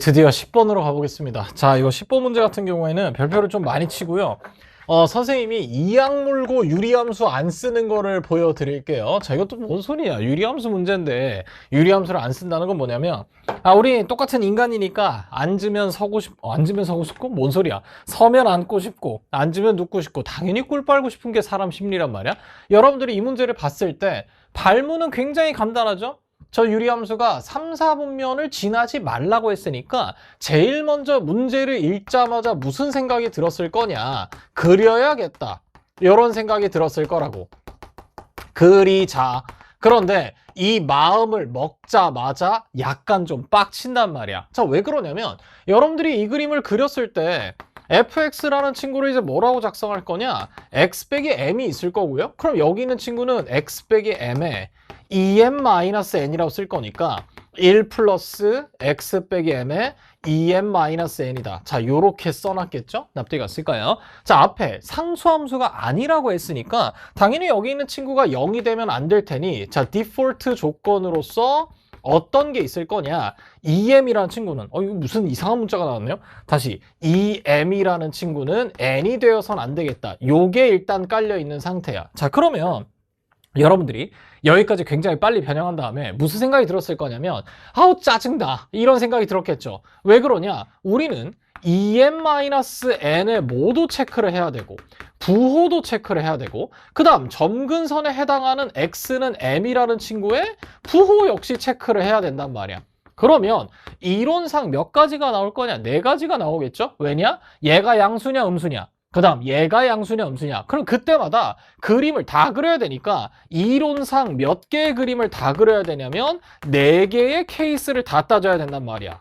드디어 10번으로 가보겠습니다. 자, 이거 10번 문제 같은 경우에는 별표를 좀 많이 치고요. 어, 선생님이 이악 물고 유리함수 안 쓰는 거를 보여드릴게요. 자, 이것도 뭔 소리야. 유리함수 문제인데 유리함수를 안 쓴다는 건 뭐냐면 아, 우리 똑같은 인간이니까 앉으면 서고 싶, 어, 앉으면 서고 싶고 뭔 소리야. 서면 앉고 싶고 앉으면 눕고 싶고 당연히 꿀 빨고 싶은 게 사람 심리란 말이야. 여러분들이 이 문제를 봤을 때 발문은 굉장히 간단하죠? 저 유리함수가 3, 4분면을 지나지 말라고 했으니까 제일 먼저 문제를 읽자마자 무슨 생각이 들었을 거냐? 그려야겠다. 이런 생각이 들었을 거라고. 그리자. 그런데 이 마음을 먹자마자 약간 좀 빡친단 말이야. 자 왜 그러냐면 여러분들이 이 그림을 그렸을 때 fx라는 친구를 이제 뭐라고 작성할 거냐? X 빼기 m이 있을 거고요. 그럼 여기 있는 친구는 x 빼기 m에 2m-n이라고 쓸 거니까 1 플러스 x 빼기 m에 2m-n이다. 자, 요렇게 써놨겠죠? 납득이 갔을까요? 자, 앞에 상수함수가 아니라고 했으니까 당연히 여기 있는 친구가 0이 되면 안 될 테니 자, 디폴트 조건으로서 어떤 게 있을 거냐? 2m이라는 친구는 어 이거 무슨 이상한 문자가 나왔네요. 다시 2m이라는 친구는 n이 되어선 안 되겠다. 요게 일단 깔려 있는 상태야. 자, 그러면 여러분들이 여기까지 굉장히 빨리 변형한 다음에 무슨 생각이 들었을 거냐면 아우 짜증나. 이런 생각이 들었겠죠. 왜 그러냐? 우리는 EM-N을 모두 체크를 해야 되고 부호도 체크를 해야 되고 그 다음 점근선에 해당하는 X는 M이라는 친구의 부호 역시 체크를 해야 된단 말이야. 그러면 이론상 몇 가지가 나올 거냐? 네 가지가 나오겠죠? 왜냐? 얘가 양수냐 음수냐 그 다음 얘가 양수냐 음수냐 그럼 그때마다 그림을 다 그려야 되니까 이론상 몇 개의 그림을 다 그려야 되냐면 네 개의 케이스를 다 따져야 된단 말이야.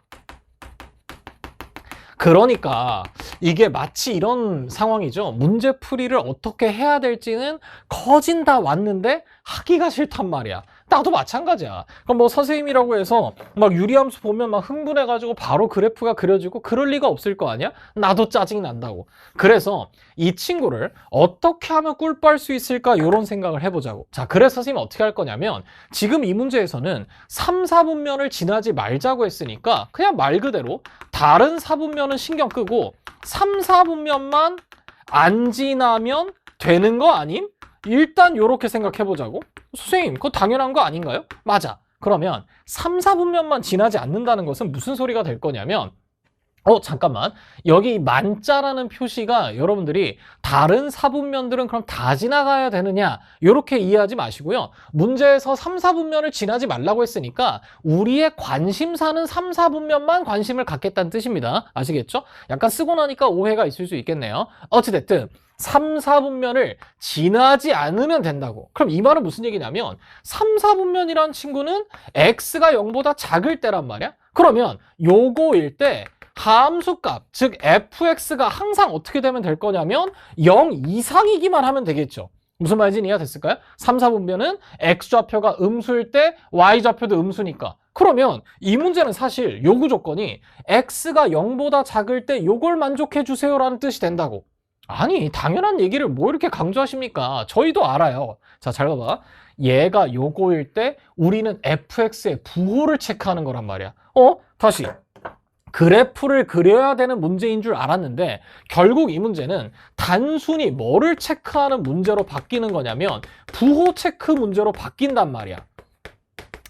그러니까 이게 마치 이런 상황이죠. 문제풀이를 어떻게 해야 될지는 거진 다 왔는데 하기가 싫단 말이야 나도 마찬가지야. 그럼 뭐 선생님이라고 해서 막 유리함수 보면 막 흥분해가지고 바로 그래프가 그려지고 그럴 리가 없을 거 아니야? 나도 짜증 난다고. 그래서 이 친구를 어떻게 하면 꿀빨 수 있을까 이런 생각을 해보자고. 자, 그래서 선생님 어떻게 할 거냐면 지금 이 문제에서는 3, 4분면을 지나지 말자고 했으니까 그냥 말 그대로 다른 4분면은 신경 끄고 3, 4분면만 안 지나면 되는 거 아님? 일단 이렇게 생각해 보자고. 선생님, 그거 당연한 거 아닌가요? 맞아. 그러면 3, 4분면만 지나지 않는다는 것은 무슨 소리가 될 거냐면 어 잠깐만 여기 만자라는 표시가 여러분들이 다른 사분면들은 그럼 다 지나가야 되느냐 이렇게 이해하지 마시고요 문제에서 3, 4분면을 지나지 말라고 했으니까 우리의 관심사는 3, 4분면만 관심을 갖겠다는 뜻입니다 아시겠죠? 약간 쓰고 나니까 오해가 있을 수 있겠네요 어찌됐든 3, 4분면을 지나지 않으면 된다고. 그럼 이 말은 무슨 얘기냐면 3, 4분면이라는 친구는 x가 0보다 작을 때란 말이야. 그러면 요거일 때 함수값, 즉 fx가 항상 어떻게 되면 될 거냐면 0 이상이기만 하면 되겠죠. 무슨 말인지 이해가 됐을까요? 3, 4분면은 x좌표가 음수일 때 y좌표도 음수니까. 그러면 이 문제는 사실 요구 조건이 x가 0보다 작을 때 요걸 만족해 주세요라는 뜻이 된다고. 아니 당연한 얘기를 뭐 이렇게 강조하십니까? 저희도 알아요. 자 잘 봐봐. 얘가 요거일 때 우리는 fx의 부호를 체크하는 거란 말이야. 어? 다시. 그래프를 그려야 되는 문제인 줄 알았는데 결국 이 문제는 단순히 뭐를 체크하는 문제로 바뀌는 거냐면 부호 체크 문제로 바뀐단 말이야.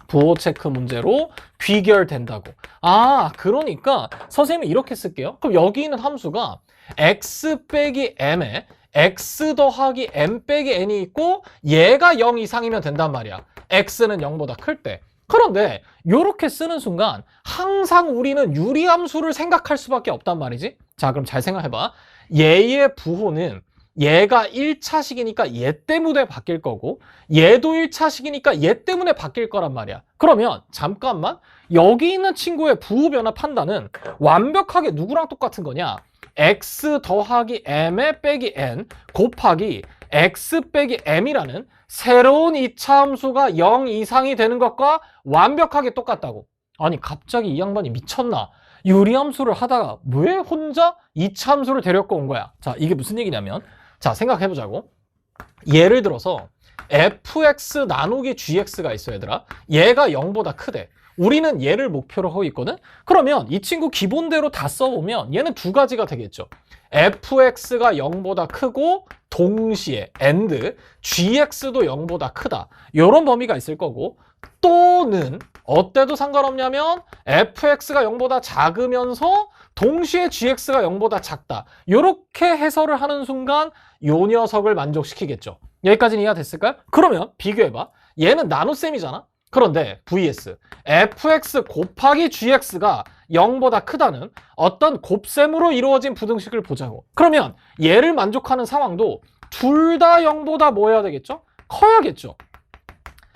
부호 체크 문제로 귀결된다고. 아, 그러니까 선생님이 이렇게 쓸게요. 그럼 여기 있는 함수가 x 빼기 m에 x 더하기 m 빼기 n이 있고 얘가 0 이상이면 된단 말이야. x는 0보다 클 때. 그런데 이렇게 쓰는 순간 항상 우리는 유리함수를 생각할 수밖에 없단 말이지. 자, 그럼 잘 생각해봐. 얘의 부호는 얘가 1차식이니까 얘 때문에 바뀔 거고 얘도 1차식이니까 얘 때문에 바뀔 거란 말이야. 그러면 잠깐만 여기 있는 친구의 부호 변화 판단은 완벽하게 누구랑 똑같은 거냐? x 더하기 m의 빼기 n 곱하기 x 빼기 m이라는 새로운 이차 함수가 0 이상이 되는 것과 완벽하게 똑같다고. 아니 갑자기 이 양반이 미쳤나? 유리함수를 하다가 왜 혼자 이차 함수를 데려고 온 거야? 자 이게 무슨 얘기냐면 자 생각해보자고. 예를 들어서 fx 나누기 gx가 있어 얘들아. 얘가 0보다 크대. 우리는 얘를 목표로 하고 있거든? 그러면 이 친구 기본대로 다 써보면 얘는 두 가지가 되겠죠. fx가 0보다 크고 동시에 and gx도 0보다 크다. 이런 범위가 있을 거고 또는 어때도 상관없냐면 fx가 0보다 작으면서 동시에 gx가 0보다 작다. 이렇게 해설을 하는 순간 요 녀석을 만족시키겠죠. 여기까지는 이해가 됐을까요? 그러면 비교해봐. 얘는 나눗셈이잖아. 그런데 vs fx 곱하기 gx가 0보다 크다는 어떤 곱셈으로 이루어진 부등식을 보자고. 그러면 얘를 만족하는 상황도 둘 다 0보다 뭐 해야 되겠죠? 커야겠죠.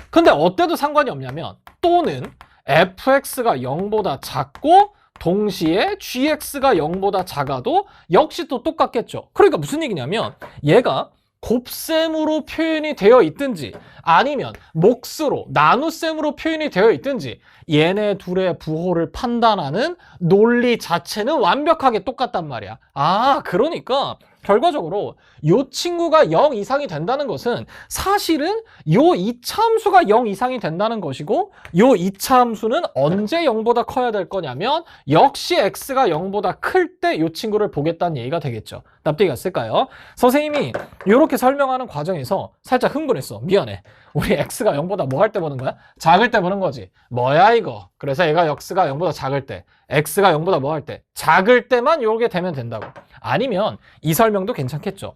근데 어때도 상관이 없냐면 또는 fx가 0보다 작고 동시에 gx가 0보다 작아도 역시 또 똑같겠죠. 그러니까 무슨 얘기냐면 얘가 곱셈으로 표현이 되어 있든지 아니면 몫으로 나눗셈으로 표현이 되어 있든지 얘네 둘의 부호를 판단하는 논리 자체는 완벽하게 똑같단 말이야. 아, 그러니까 결과적으로 이 친구가 0 이상이 된다는 것은 사실은 요 이차함수가 0 이상이 된다는 것이고 요 이차함수는 언제 0보다 커야 될 거냐면 역시 x가 0보다 클때이 친구를 보겠다는 얘기가 되겠죠. 납득이 갔을까요? 선생님이 이렇게 설명하는 과정에서 살짝 흥분했어. 미안해. 우리 x가 0보다 뭐 할 때 보는 거야? 작을 때 보는 거지. 뭐야 이거. 그래서 얘가 x가 0보다 작을 때, x가 0보다 뭐 할 때, 작을 때만 요게 되면 된다고. 아니면 이 설명도 괜찮겠죠.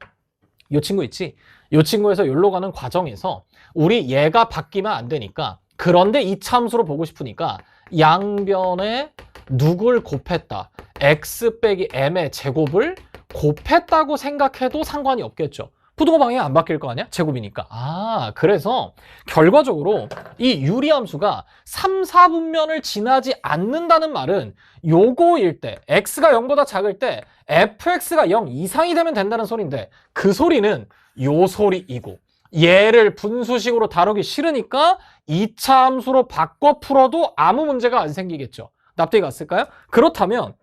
요 친구 있지? 요 친구에서 여기로 가는 과정에서 우리 얘가 바뀌면 안 되니까 그런데 이 참수로 보고 싶으니까 양변에 누굴 곱했다. x 빼기 m의 제곱을 곱했다고 생각해도 상관이 없겠죠. 부등호 방향이 안 바뀔 거 아니야? 제곱이니까. 아, 그래서 결과적으로 이 유리함수가 3, 4분면을 지나지 않는다는 말은 요거일 때, x가 0보다 작을 때 fx가 0 이상이 되면 된다는 소리인데 그 소리는 요 소리이고 얘를 분수식으로 다루기 싫으니까 2차 함수로 바꿔 풀어도 아무 문제가 안 생기겠죠. 납득이 갔을까요? 그렇다면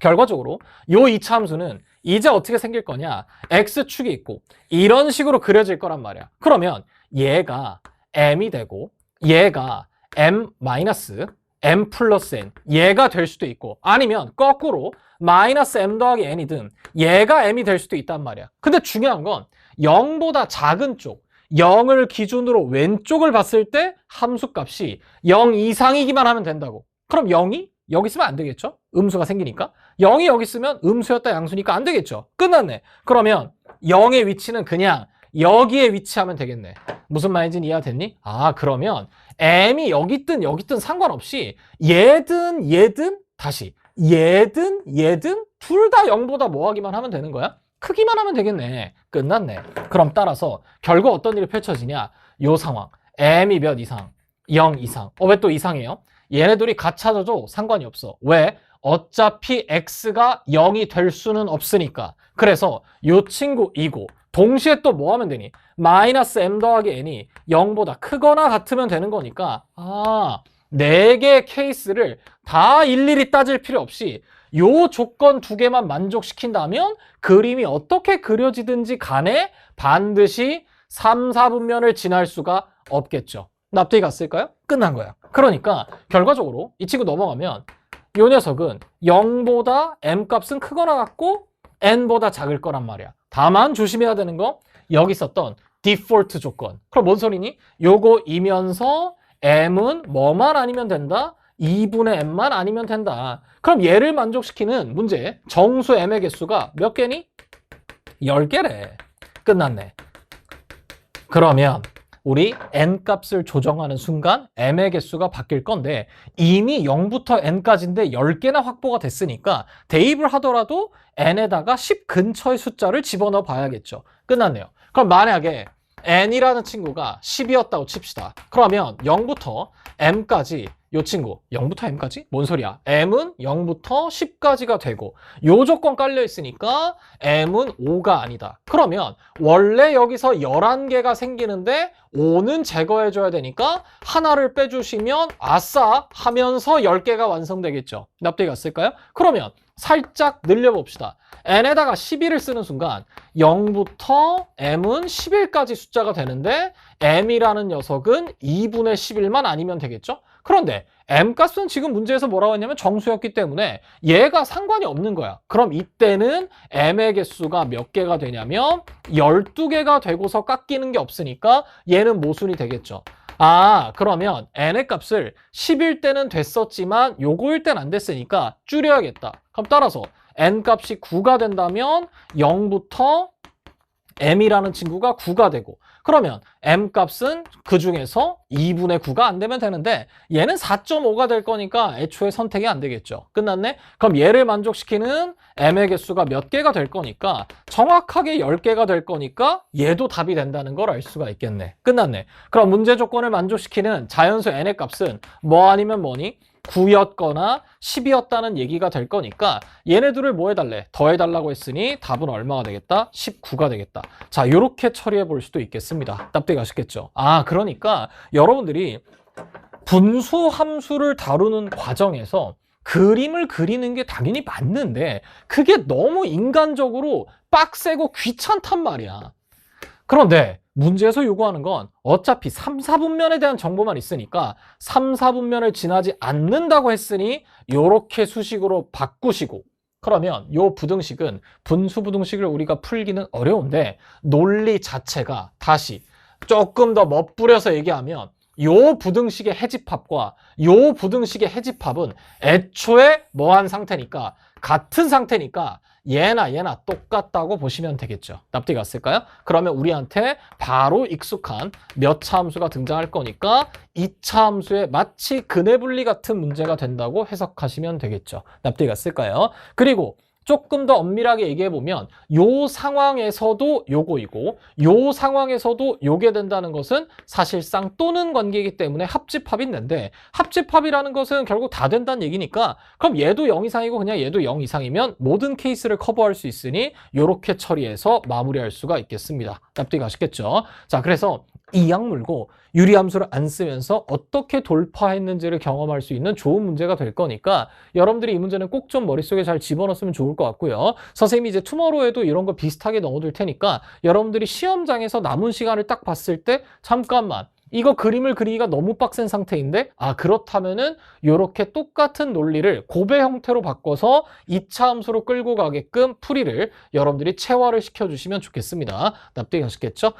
결과적으로 요 2차 함수는 이제 어떻게 생길 거냐? x축이 있고 이런 식으로 그려질 거란 말이야. 그러면 얘가 m이 되고 얘가 m 마이너스 m 플러스 n 얘가 될 수도 있고 아니면 거꾸로 마이너스 m 더하기 n이든 얘가 m이 될 수도 있단 말이야. 근데 중요한 건 0보다 작은 쪽 0을 기준으로 왼쪽을 봤을 때 함수값이 0 이상이기만 하면 된다고. 그럼 0이 여기 있으면 안 되겠죠? 음수가 생기니까. 0이 여기 있으면 음수였다 양수니까 안 되겠죠? 끝났네. 그러면 0의 위치는 그냥 여기에 위치하면 되겠네. 무슨 말인지 이해가 됐니? 아, 그러면 m이 여기 있든 여기 있든 상관없이 얘든 얘든 다시 얘든 얘든 둘 다 0보다 뭐 하기만 하면 되는 거야? 크기만 하면 되겠네. 끝났네. 그럼 따라서 결국 어떤 일이 펼쳐지냐? 요 상황. m이 몇 이상? 0 이상. 어, 왜 또 이상해요? 얘네들이 같아져도 상관이 없어. 왜? 어차피 x가 0이 될 수는 없으니까. 그래서 요 친구 이고 동시에 또 뭐 하면 되니? 마이너스 m 더하기 n이 0보다 크거나 같으면 되는 거니까 아, 네 개의 케이스를 다 일일이 따질 필요 없이 요 조건 두 개만 만족시킨다면 그림이 어떻게 그려지든지 간에 반드시 3, 4분면을 지날 수가 없겠죠. 납득이 갔을까요? 끝난 거야. 그러니까 결과적으로 이 친구 넘어가면 이 녀석은 0보다 m 값은 크거나 같고 n보다 작을 거란 말이야. 다만 조심해야 되는 거 여기 있었던 디폴트 조건. 그럼 뭔 소리니? 요거이면서 m은 뭐만 아니면 된다? 2분의 m만 아니면 된다. 그럼 얘를 만족시키는 문제 정수 m의 개수가 몇 개니? 10개래. 끝났네. 그러면 우리 n 값을 조정하는 순간 m의 개수가 바뀔 건데 이미 0부터 n까지인데 10개나 확보가 됐으니까 대입을 하더라도 n에다가 10 근처의 숫자를 집어넣어 봐야겠죠. 끝났네요. 그럼 만약에 n이라는 친구가 10이었다고 칩시다. 그러면 0부터 m까지 요 친구 0부터 m까지? 뭔 소리야? m은 0부터 10까지가 되고 요 조건 깔려 있으니까 m은 5가 아니다. 그러면 원래 여기서 11개가 생기는데 5는 제거해 줘야 되니까 하나를 빼주시면 아싸 하면서 10개가 완성되겠죠. 납득이 갔을까요? 그러면 살짝 늘려봅시다. n에다가 11을 쓰는 순간 0부터 m은 11까지 숫자가 되는데 m이라는 녀석은 2분의 11만 아니면 되겠죠? 그런데 m 값은 지금 문제에서 뭐라고 했냐면 정수였기 때문에 얘가 상관이 없는 거야. 그럼 이때는 m의 개수가 몇 개가 되냐면 12개가 되고서 깎이는 게 없으니까 얘는 모순이 되겠죠. 아 그러면 n의 값을 10일 때는 됐었지만 요거일 땐 안 됐으니까 줄여야겠다. 그럼 따라서 n 값이 9가 된다면 0부터 m이라는 친구가 9가 되고 그러면 m 값은 그 중에서 2분의 9가 안 되면 되는데 얘는 4.5가 될 거니까 애초에 선택이 안 되겠죠. 끝났네? 그럼 얘를 만족시키는 m의 개수가 몇 개가 될 거니까 정확하게 10개가 될 거니까 얘도 답이 된다는 걸 알 수가 있겠네. 끝났네. 그럼 문제 조건을 만족시키는 자연수 n의 값은 뭐 아니면 뭐니? 9였거나 10이었다는 얘기가 될 거니까 얘네들을 뭐 해달래? 더해달라고 했으니 답은 얼마가 되겠다? 19가 되겠다. 자, 이렇게 처리해 볼 수도 있겠습니다. 납득이 가셨겠죠? 아, 그러니까 여러분들이 분수 함수를 다루는 과정에서 그림을 그리는 게 당연히 맞는데 그게 너무 인간적으로 빡세고 귀찮단 말이야. 그런데 문제에서 요구하는 건 어차피 3, 4분면에 대한 정보만 있으니까 3, 4분면을 지나지 않는다고 했으니 요렇게 수식으로 바꾸시고 그러면 요 부등식은 분수 부등식을 우리가 풀기는 어려운데 논리 자체가 다시 조금 더 멋부려서 얘기하면 요 부등식의 해집합과 요 부등식의 해집합은 애초에 뭐한 상태니까 같은 상태니까 얘나 얘나 똑같다고 보시면 되겠죠. 납득이 갔을까요? 그러면 우리한테 바로 익숙한 몇 차 함수가 등장할 거니까 이 차 함수에 마치 근해 분리 같은 문제가 된다고 해석하시면 되겠죠. 납득이 갔을까요? 그리고 조금 더 엄밀하게 얘기해 보면 요 상황에서도 요거이고 요 상황에서도 요게 된다는 것은 사실상 또는 관계이기 때문에 합집합인데 합집합이라는 것은 결국 다 된다는 얘기니까 그럼 얘도 0 이상이고 그냥 얘도 0 이상이면 모든 케이스를 커버할 수 있으니 요렇게 처리해서 마무리할 수가 있겠습니다. 납득이 가셨겠죠? 자, 그래서 이약 물고 유리함수를 안 쓰면서 어떻게 돌파했는지를 경험할 수 있는 좋은 문제가 될 거니까 여러분들이 이 문제는 꼭 좀 머릿속에 잘 집어넣었으면 좋을 것 같고요. 선생님이 이제 투머로에도 이런 거 비슷하게 넣어둘 테니까 여러분들이 시험장에서 남은 시간을 딱 봤을 때 잠깐만 이거 그림을 그리기가 너무 빡센 상태인데 아 그렇다면은 이렇게 똑같은 논리를 고배 형태로 바꿔서 2차 함수로 끌고 가게끔 풀이를 여러분들이 체화를 시켜주시면 좋겠습니다. 납득이 가셨겠죠?